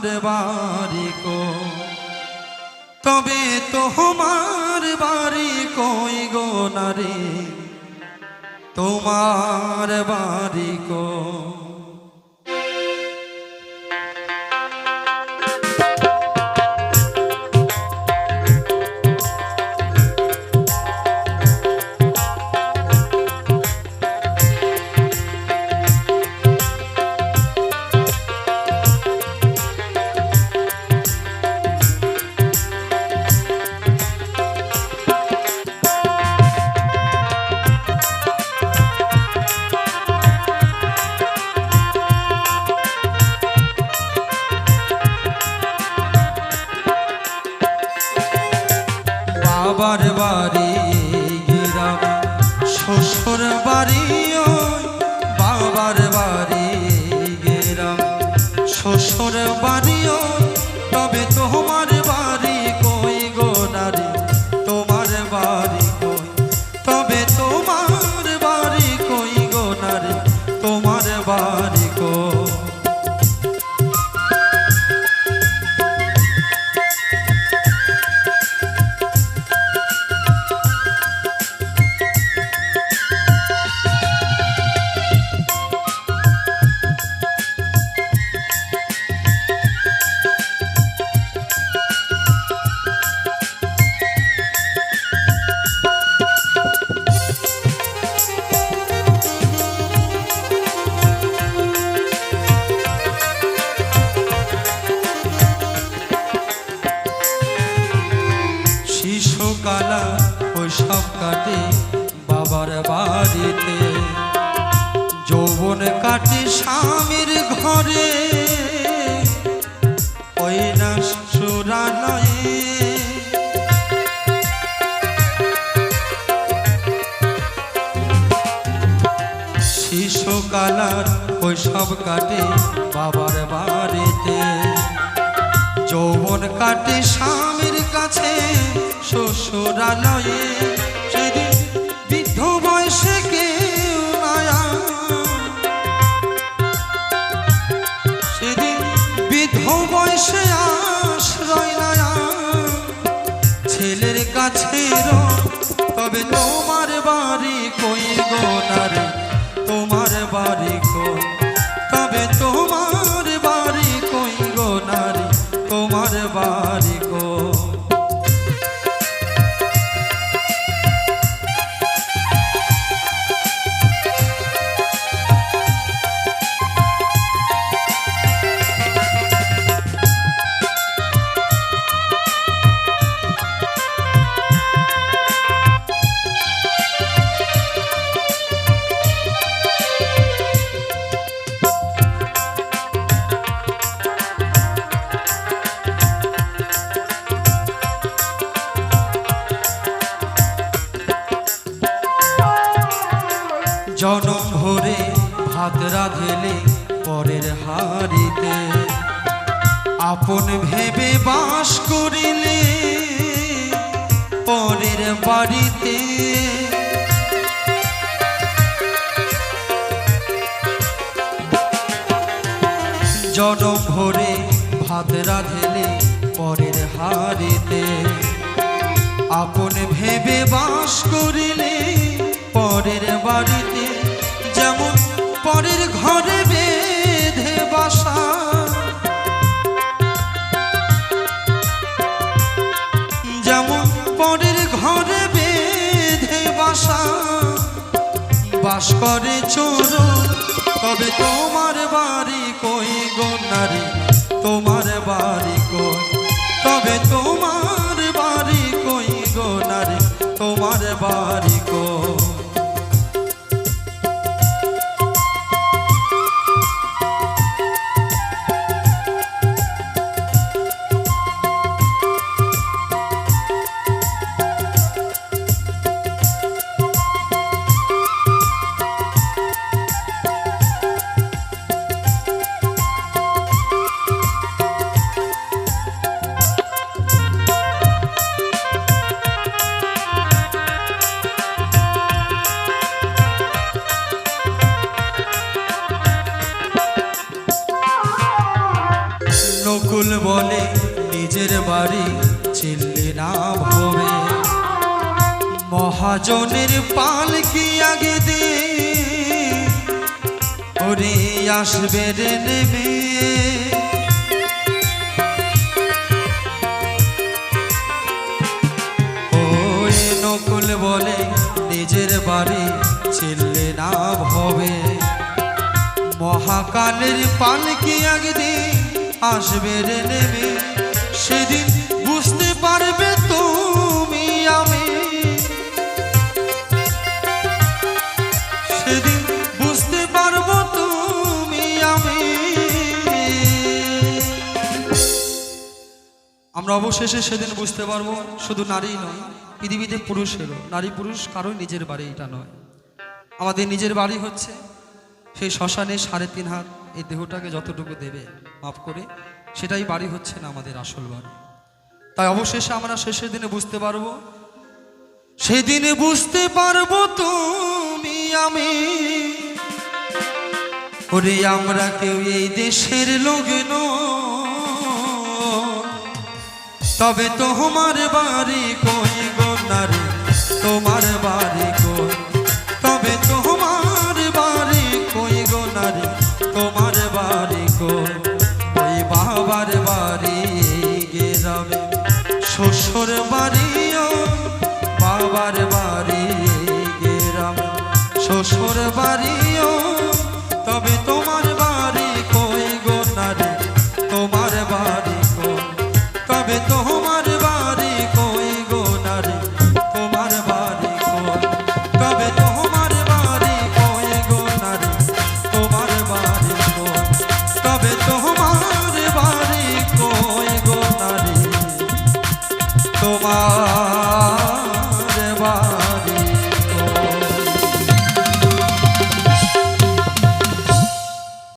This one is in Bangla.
তোমার বাড়ি কো? তবে তোমার বাড়ি কই গো নারী তোমার বাড়ি কো? শ্বশুর বাড়ি শিশুকালা সব কাটে বাবার বাড়িতে। যৌবন কাটে স্বামীর ঘরে, ওই না সুরালয়ে শিশুকালার ওই সব কাটে বাবার বাড়িতে। যৌবন কাটে স্বামীর কাছে শ্বশুরালয়ে সেদিন বৃদ্ধ বয়সে কেউ সেদিন বৃদ্ধ বয়সে আশ্রয় নায়া। ছেলের কাছে তবে তোমার বাড়ি কই গো তোমার বাড়ি কই জনম ভরে ভাত রাধেলে পরের হাড়িতে। আপন ভেবে বাস করিলে পরের বাড়িতে। জনম ভরে ভাত রাধেলে পরের হাড়িতে। আপন ভেবে বাস করিলে পরের বাস করে চোর তবে তোমার বাড়ি কই গো নারী? তোমার বাড়ি কই? তবে তোমার নকুল বলে, নিজের বাড়ি চিল্লি না ভবে মহাজনের পালকি আগে দে? ওরে আসবে রে ওই নকুল বলে, নিজের বাড়ি চিল্লে না ভবে মহাকালের পালকি একদিন আসবে রে নেবে সেদিন বুঝতে পারবে তুমি আমি। সেদিন বুঝতে পারব তুমি আমি। আমরা অবশেষে সেদিন বুঝতে পারব শুধু নারী নয়, পৃথিবীতে পুরুষেরও। নারী পুরুষ কারোই নিজের বাড়ি এটা নয়। আমাদের নিজের বাড়ি হচ্ছে সেই শ্মশানে সাড়ে তিন হাত এই দেহটাকে যতটুকু দেবে। মাফ করে, সেটাই বাড়ি হচ্ছে না আমাদের আসল বাড়ি। তাই অবশেষে আমরা শেষের দিনে বুঝতে পারব সেদিনে বুঝতে পারব তুমি আমি। ওরে, আমরা কেউ এই দেশের লোক তবে তোমার বাড়ি কই গো তোমার বাড়ি শ্বশুর বাড়িও বাবার বাড়ি গেরামে শ্বশুর বাড়ি